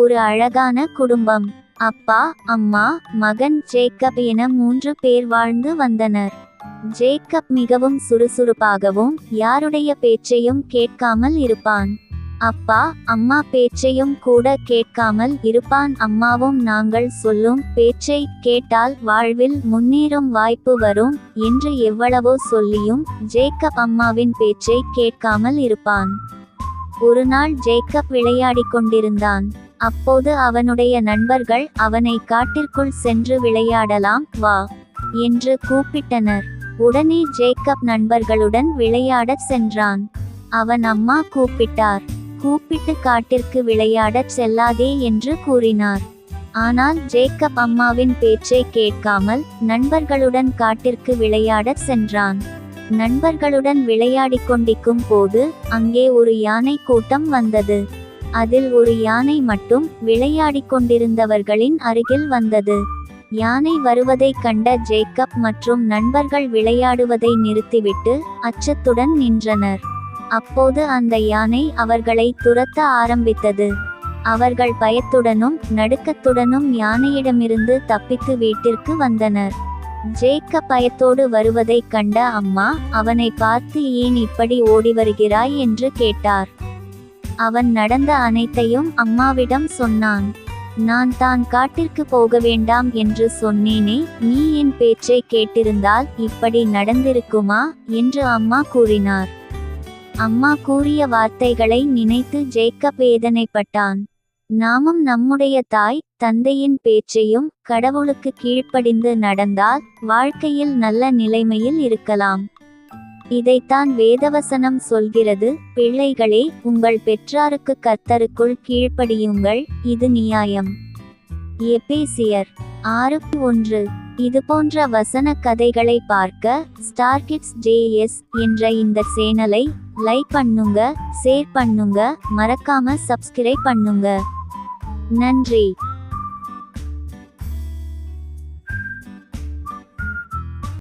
ஒரு அழகான குடும்பம். அப்பா அம்மா மகன் ஜேக்கப் என மூன்று பேர் வாழ்ந்து வந்தனர். ஜேக்கப் மிகவும் சுறுசுறுப்பாகவும் யாருடைய பேச்சையும் கேட்காமல் இருப்பான். அப்பா அம்மா பேச்சையும் கூட கேட்காமல் இருப்பான். அம்மாவும் நாங்கள் சொல்லும் பேச்சை கேட்டால் வாழ்வில் முன்னேறும் வாய்ப்பு வரும் என்று எவ்வளவோ சொல்லியும் ஜேக்கப் அம்மாவின் பேச்சை கேட்காமல் இருப்பான். ஒரு நாள் ஜேக்கப் விளையாடிக் கொண்டிருந்தான். அப்போது அவனுடைய நண்பர்கள் அவனை காட்டிற்குள் சென்று விளையாடலாம் வா என்று கூப்பிட்டனர். உடனே ஜேக்கப் நண்பர்களுடன் விளையாடச் சென்றான். அவன் அம்மா கூப்பிட்டார் கூப்பிட்டு காட்டிற்கு விளையாடச் செல்லாதே என்று கூறினார். ஆனால் ஜேக்கப் அம்மாவின் பேச்சை கேட்காமல் நண்பர்களுடன் காட்டிற்கு விளையாடச் சென்றான். நண்பர்களுடன் விளையாடிக் கொண்டிருக்கும் போது அங்கே ஒரு யானை கூட்டம் வந்தது. அதில் ஒரு யானை மட்டும் விளையாடிக் கொண்டிருந்தவர்களின் அருகில் வந்தது. யானை வருவதைக் கண்ட ஜேக்கப் மற்றும் நண்பர்கள் விளையாடுவதை நிறுத்திவிட்டு அச்சத்துடன் நின்றனர். அப்போது அந்த யானை அவர்களை துரத்த ஆரம்பித்தது. அவர்கள் பயத்துடனும் நடுக்கத்துடனும் யானையிடமிருந்து தப்பித்து வீட்டிற்கு வந்தனர். ஜேக்கப் பயத்தோடு வருவதைக் கண்ட அம்மா அவனை பார்த்து ஏன் இப்படி ஓடி வருகிறாய்? என்று கேட்டார். அவன் நடந்த அனைத்தையும் அம்மாவிடம் சொன்னான். நான் தான் காட்டிற்கு போக வேண்டாம் என்று சொன்னேனே நீ என் பேச்சை கேட்டிருந்தால் இப்படி நடந்திருக்குமா? என்று அம்மா கூறினார். அம்மா கூறிய வார்த்தைகளை நினைத்து ஜேக்கப் வேதனைப்பட்டான். நாமும் நம்முடைய தாய் தந்தையின் பேச்சையும் கடவுளுக்கு கீழ்ப்படிந்து நடந்தால் வாழ்க்கையில் நல்ல நிலைமையில் இருக்கலாம். இதைத்தான் வேதவசனம் சொல்கிறது பிள்ளைகளே உங்கள் பெற்றாருக்கு கர்த்தருக்குள் கீழ்ப்படியுங்கள் இது நியாயம். எபேசியர் ஆறு ஒன்று. இதுபோன்ற வசன கதைகளை பார்க்க ஸ்டார் கிட்ஸ் ஜேஎஸ் என்ற இந்த சேனலை லைக் பண்ணுங்க ஷேர் பண்ணுங்க மறக்காம சப்ஸ்கிரைப் பண்ணுங்க. நன்றி.